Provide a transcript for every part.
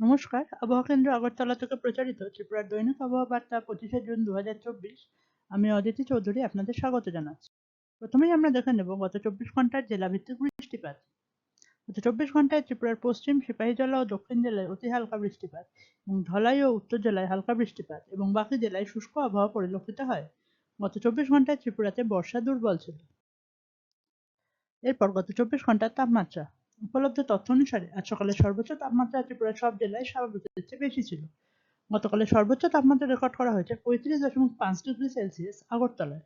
নমস্কার। আবহাওয়া কেন্দ্র আগরতলা থেকে প্রচারিত ত্রিপুরার দৈনিক আবহাওয়া বার্তা পঁচিশে জুন দুহাজার চব্বিশ। আমি অদিতি চৌধুরী আপনাদের স্বাগত জানাচ্ছি। প্রথমেই আমরা দেখে নেব গত চব্বিশ ঘণ্টার জেলা ভিত্তিক বৃষ্টিপাত। গত চব্বিশ ঘন্টায় ত্রিপুরার পশ্চিম সিপাহী সিপাহীজলা ও দক্ষিণ জেলায় অতি হালকা বৃষ্টিপাত এবং ধলাই ও উত্তর জেলায় হালকা বৃষ্টিপাত এবং বাকি জেলায় শুষ্ক আবহাওয়া পরিলক্ষিত হয়। গত চব্বিশ ঘন্টায় ত্রিপুরাতে বর্ষা দুর্বল ছিল। এরপর গত চব্বিশ ঘণ্টার তাপমাত্রা উপলব্ধ তথ্য অনুসারে আজ সকালে সর্বোচ্চ তাপমাত্রা ত্রিপুরার সব জেলায় স্বাভাবিকের চেয়ে বেশি ছিল। গতকালে সর্বোচ্চ তাপমাত্রা রেকর্ড করা হয়েছে পঁয়ত্রিশ দশমিক পাঁচ ডিগ্রি সেলসিয়াস আগরতলায়।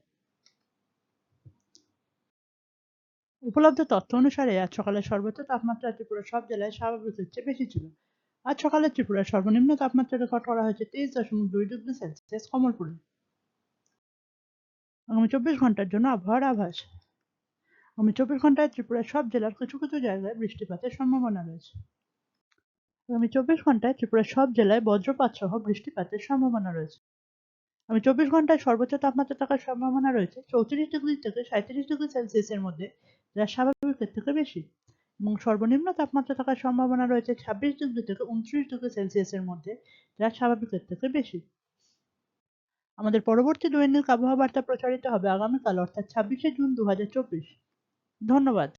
উপলব্ধ তথ্য অনুসারে আজ সকালে সর্বোচ্চ তাপমাত্রা ত্রিপুরার সব জেলায় স্বাভাবিকের চেয়ে বেশি ছিল। আজ সকালে ত্রিপুরার সর্বনিম্ন তাপমাত্রা রেকর্ড করা হয়েছে তেইশ দশমিক দুই ডিগ্রি সেলসিয়াস কমলপুরে। আগামী চব্বিশ ঘণ্টার জন্য আবহাওয়ার আভাস। আগামী চব্বিশ ঘন্টায় ত্রিপুরার সব জেলার কিছু কিছু জায়গায় বৃষ্টিপাতের সম্ভাবনা রয়েছে। আগামী চব্বিশ ঘন্টায় ত্রিপুরার সব জেলায় বজ্রপাত সহ বৃষ্টিপাতের সম্ভাবনা রয়েছে। আমি চব্বিশ ঘন্টায় সর্বোচ্চ তাপমাত্রা থাকার সম্ভাবনা রয়েছে চৌত্রিশ ডিগ্রি থেকে সাঁত্রিশ ডিগ্রি সেলসিয়াসের মধ্যে, যা স্বাভাবিকের থেকে বেশি। এবং সর্বনিম্ন তাপমাত্রা থাকার সম্ভাবনা রয়েছে ছাব্বিশ ডিগ্রি থেকে উনত্রিশ ডিগ্রি সেলসিয়াসের মধ্যে, যা স্বাভাবিকের থেকে বেশি। আমাদের পরবর্তী দৈনিক আবহাওয়া বার্তা প্রচারিত হবে আগামীকাল, অর্থাৎ ছাব্বিশে জুন দু হাজার চব্বিশ। ধন্যবাদ।